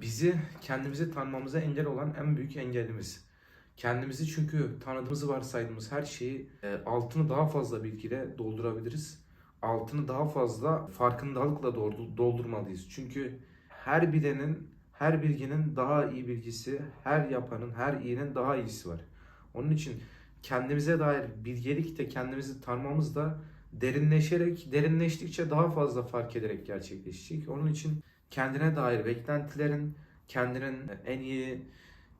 bizi kendimizi tanımamıza engel olan en büyük engelimiz. Kendimizi çünkü tanıdığımızı varsaydığımız her şeyi e, altını daha fazla bilgiyle doldurabiliriz. Altını daha fazla farkındalıkla doldur- doldurmalıyız. Çünkü her bilenin, her bilginin daha iyi bilgisi, her yapanın, her iyinin daha iyisi var. Onun için kendimize dair bilgelik de kendimizi tanımamız da derinleşerek, derinleştikçe daha fazla fark ederek gerçekleşecek. Onun için kendine dair beklentilerin, kendinin en iyi,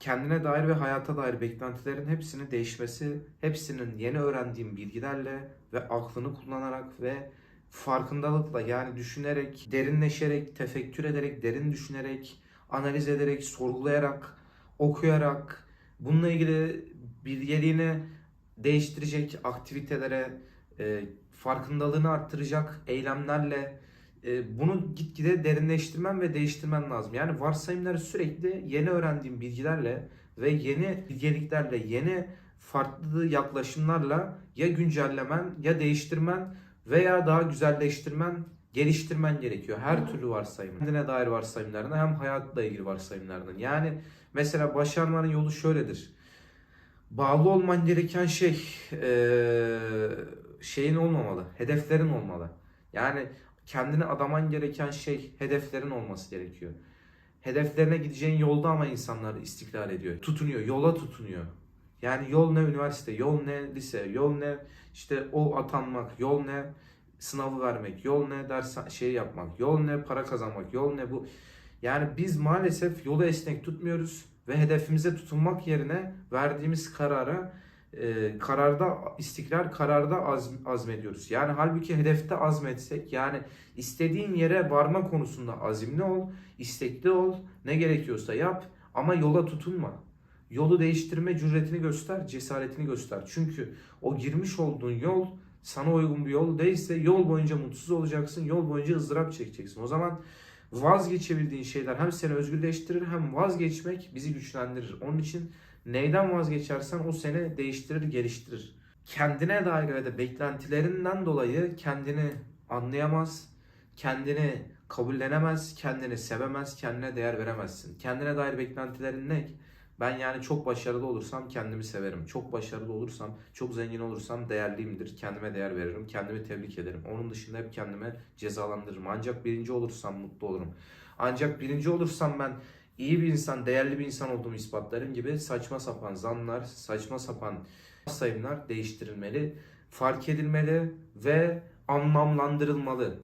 kendine dair ve hayata dair beklentilerin hepsinin değişmesi, hepsinin yeni öğrendiğim bilgilerle ve aklını kullanarak ve farkındalıkla yani düşünerek, derinleşerek, tefekkür ederek, derin düşünerek, analiz ederek, sorgulayarak, okuyarak, bununla ilgili bilgeliğini değiştirecek aktivitelere, e, farkındalığını arttıracak eylemlerle bunu gitgide derinleştirmen ve değiştirmen lazım. Yani varsayımları sürekli yeni öğrendiğin bilgilerle ve yeni bilgeliklerle, yeni farklı yaklaşımlarla ya güncellemen ya değiştirmen veya daha güzelleştirmen, geliştirmen gerekiyor. Her türlü varsayım. Kendine dair varsayımlarına hem hayatla ilgili varsayımlarına. Yani mesela başarmanın yolu şöyledir. Bağlı olman gereken şey şeyin olmamalı, hedeflerin olmalı. Yani kendine adaman gereken şey hedeflerin olması gerekiyor. Hedeflerine gideceğin yolda ama insanlar istiklal ediyor. Tutunuyor, yola tutunuyor. Yani yol ne üniversite, yol ne lise, yol ne işte o atanmak, yol ne sınavı vermek, yol ne ders şey yapmak, yol ne para kazanmak, yol ne bu. Yani biz maalesef yolu esnek tutmuyoruz ve hedefimize tutunmak yerine verdiğimiz karara e, kararda istikrar, kararda azm- azmediyoruz. Yani halbuki hedefte azmetsek yani istediğin yere varma konusunda azimli ol, istekli ol, ne gerekiyorsa yap ama yola tutunma. Yolu değiştirme cüretini göster, cesaretini göster. Çünkü o girmiş olduğun yol sana uygun bir yol değilse yol boyunca mutsuz olacaksın, yol boyunca ızdırap çekeceksin. O zaman vazgeçebildiğin şeyler hem seni özgürleştirir hem vazgeçmek bizi güçlendirir. Onun için neyden vazgeçersen o seni değiştirir, geliştirir. Kendine dair ve de beklentilerinden dolayı kendini anlayamaz, kendini kabullenemez, kendini sevemez, kendine değer veremezsin. Kendine dair beklentilerin ne? Ben yani çok başarılı olursam kendimi severim. Çok başarılı olursam, çok zengin olursam değerliyimdir. Kendime değer veririm, kendimi tebrik ederim. Onun dışında hep kendime cezalandırırım. Ancak birinci olursam mutlu olurum. Ancak birinci olursam ben iyi bir insan, değerli bir insan olduğumu ispatlarım gibi saçma sapan zanlar, saçma sapan sayımlar değiştirilmeli, fark edilmeli ve anlamlandırılmalı.